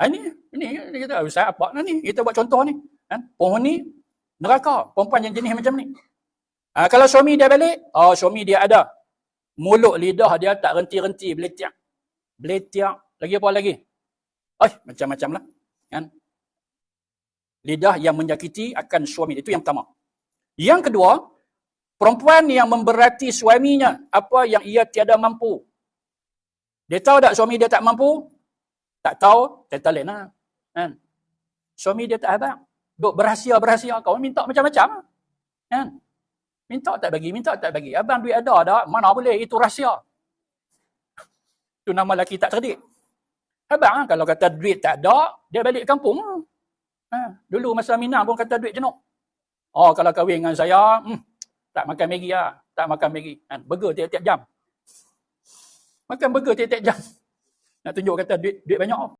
Ha, ini, ini, kita usah apa nah, ni? Kita buat contoh ni. Kan? Penghuni neraka. Perempuan yang jenis macam ni. Ha, kalau suami dia balik, oh suami dia ada. Mulut lidah dia tak renti-renti, beletiak. Beletiak. Lagi apa lagi? Oh, macam-macam lah. Kan? Lidah yang menyakiti akan suami. Itu yang pertama. Yang kedua, perempuan yang memberati suaminya apa yang ia tiada mampu. Dia tahu tak suami dia tak mampu? Tak tahu, tak lah. Kan? Suami dia tak habang. Duk berahsia-berahsia. Kau minta macam-macam. Kan? Minta tak bagi, minta tak bagi. Abang duit ada dah, mana boleh, itu rahsia. Itu nama lelaki tak cerdik. Abang kalau kata duit tak ada, dia balik kampung. Ha, dulu masa Minang pun kata duit jenuh. Oh kalau kahwin dengan saya, hmm, tak makan Maggi lah. Tak makan Maggi. Ha, burger tiap-tiap jam. Makan burger tiap-tiap jam. Nak tunjuk kata duit, duit banyak.